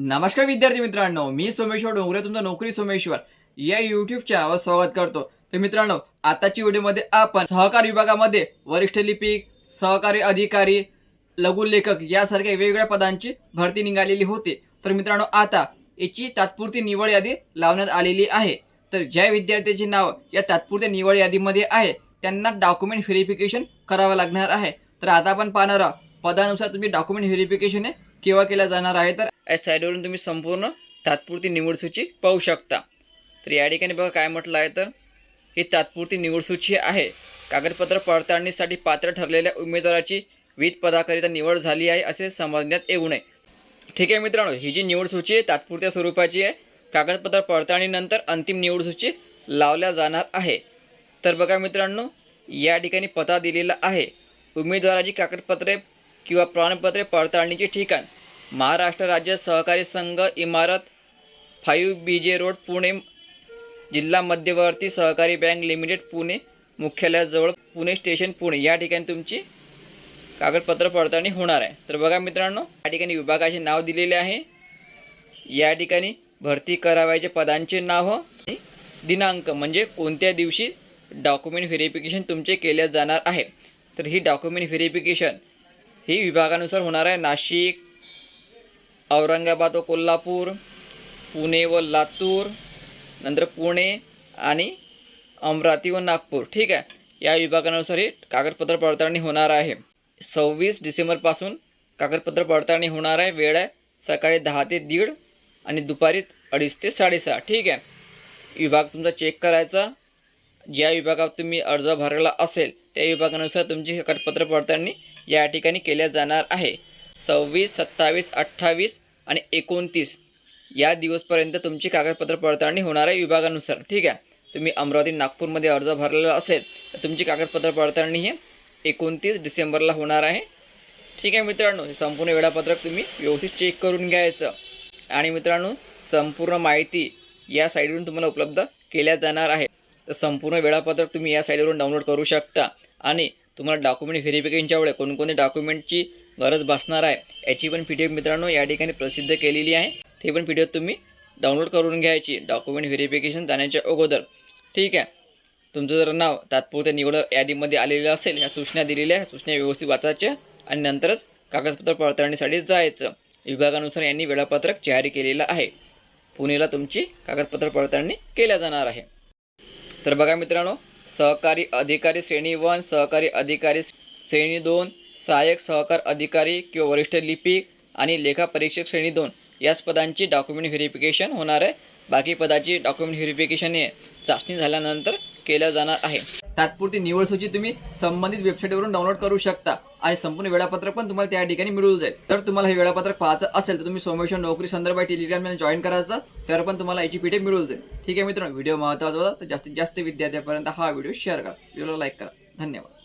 नमस्कार विद्यार्थी मित्रांनो मी सोमेश्वर डोंगरे तुमचा नोकरी सोमेश्वर. या युट्यूब चॅनलवर स्वागत करतो. तर मित्रांनो आताची व्हिडिओमध्ये आपण सहकार विभागामध्ये वरिष्ठ लिपिक सहकारी अधिकारी लघु लेखक यासारख्या वेगवेगळ्या पदांची भरती निघालेली होती. तर मित्रांनो आता याची तात्पुरती निवड यादी लावण्यात आलेली आहे. तर ज्या विद्यार्थ्याचे नाव या तात्पुरत्या निवड यादीमध्ये आहे त्यांना डॉक्युमेंट व्हेरिफिकेशन करावं लागणार आहे. तर आता आपण पाहणार आहोत. पदानुसार तुम्ही डॉक्युमेंट व्हेरिफिकेशन हे केव्हा केल्या जाणार आहे तर या साईडवरून तुम्ही संपूर्ण तात्पुरती निवडसूची पाहू शकता. तर या ठिकाणी बघा काय म्हटलं आहे तर ही तात्पुरती निवडसूची आहे. कागदपत्र पडताळणीसाठी पात्र ठरलेल्या उमेदवाराची विविध पदाकरिता निवड झाली आहे असे समजण्यात येऊ नये. ठीक आहे मित्रांनो ही जी निवडसूची आहे तात्पुरत्या स्वरूपाची आहे. कागदपत्र पडताळणीनंतर अंतिम निवडसूची लावल्या जाणार आहे. तर बघा मित्रांनो या ठिकाणी पता दिलेला आहे. उमेदवाराची कागदपत्रे किंवा प्रमाणपत्रे पडताळणीचे ठिकाण. महाराष्ट्र राज्य सहकारी संघ इमारत five B J road Pune जिल्हा मध्यवर्ती सहकारी बँक लिमिटेड पुणे मुख्यालयाजवळ पुणे स्टेशन पुणे. या ठिकाणी तुमची कागदपत्र पडताळणी होणार आहे. तर बघा मित्रांनो या ठिकाणी विभागाचे नाव दिलेले आहे. या ठिकाणी भरती करावयाचे पदांचे नाव आणि दिनांक म्हणजे कोणत्या दिवशी डॉक्युमेंट व्हेरिफिकेशन तुमचे केले जाणार आहे. तर ही डॉक्युमेंट व्हेरिफिकेशन ही विभागानुसार होणार आहे. नाशिक औरंगाबाद व कोल्हापूर पुणे व लातूर नंतर पुणे आणि अमरावती व नागपूर. ठीक आहे? या विभागानुसार ही कागदपत्र पडताळणी होणार आहे. सव्वीस डिसेंबरपासून कागदपत्र पडताळणी होणार आहे. वेळ आहे सकाळी दहा ते दीड आणि दुपारी अडीच ते साडेसहा. ठीक आहे? विभाग तुमचा चेक करायचा. ज्या विभागात तुम्ही अर्ज भरला असेल त्या विभागानुसार तुमची कागदपत्र पडताळणी या ठिकाणी केल्या जाणार आहे. सव्वीस सत्तावीस अठ्ठावीस आणि एकोणतीस या दिवसपर्यंत तुमची कागदपत्र पडताळणी होणार आहे विभागानुसार. ठीक आहे? तुम्ही अमरावती नागपूरमध्ये अर्ज भरलेला असेल तर तुमची कागदपत्र पडताळणी हे एकोणतीस डिसेंबरला होणार आहे. ठीक आहे मित्रांनो? हे संपूर्ण वेळापत्रक तुम्ही व्यवस्थित चेक करून घ्यायचं. आणि मित्रांनो संपूर्ण माहिती या साईडवरून तुम्हाला उपलब्ध केल्या जाणार आहे. तर संपूर्ण वेळापत्रक तुम्ही या साईडवरून डाउनलोड करू शकता. आणि तुम्हाला डॉक्युमेंट व्हेरिफिकेशनच्या वेळे कोणकोणत्या डॉक्युमेंटची गरज भासणार आहे याची पण पी डी एफ मित्रांनो या ठिकाणी प्रसिद्ध केलेली आहे. ते पण पी डी एफ तुम्ही डाउनलोड करून घ्यायची डॉक्युमेंट व्हेरिफिकेशन जाण्याच्या अगोदर. ठीक आहे? तुमचं जर नाव तात्पुरत्या निवड यादीमध्ये आलेलं असेल ह्या सूचना दिलेल्या सूचना व्यवस्थित वाचायच्या आणि नंतरच कागदपत्र पडताळणीसाठी जायचं. विभागानुसार यांनी वेळापत्रक जारी केलेलं आहे. पुणेला तुमची कागदपत्र पडताळणी केल्या जाणार आहे. तर बघा मित्रांनो सहकारी अधिकारी श्रेणी वन सहकारी अधिकारी श्रेणी दोन सहाय्यक सहकार अधिकारी किंवा वरिष्ठ लिपिक आणि लेखापरीक्षक श्रेणी दोन. याच पदांची डॉक्युमेंट व्हेरिफिकेशन होणार आहे. बाकी पदाची डॉक्युमेंट व्हेरिफिकेशन हे चाचणी झाल्यानंतर केलं जाणार आहे. तात्पुरती निवड सूची तुम्ही संबंधित वेबसाईटवरून डाउनलोड करू शकता. आणि संपूर्ण वेळापत्रक पण तुम्हाला त्या ठिकाणी मिळून जाईल. तर तुम्हाला हे वेळापत्रक पाहायचं असेल तर तुम्ही सोमेश्वर नोकरी संदर्भात टेलिग्राम चॅनल जॉईन करायचं तर पण तुम्हाला याची पीडीएफ मिळून जाईल. ठीक आहे मित्रांनो व्हिडिओ महत्त्वाचा होता तर जास्तीत जास्त विद्यार्थ्यापर्यंत हा व्हिडिओ शेअर करा. व्हिडिओला लाईक करा. धन्यवाद.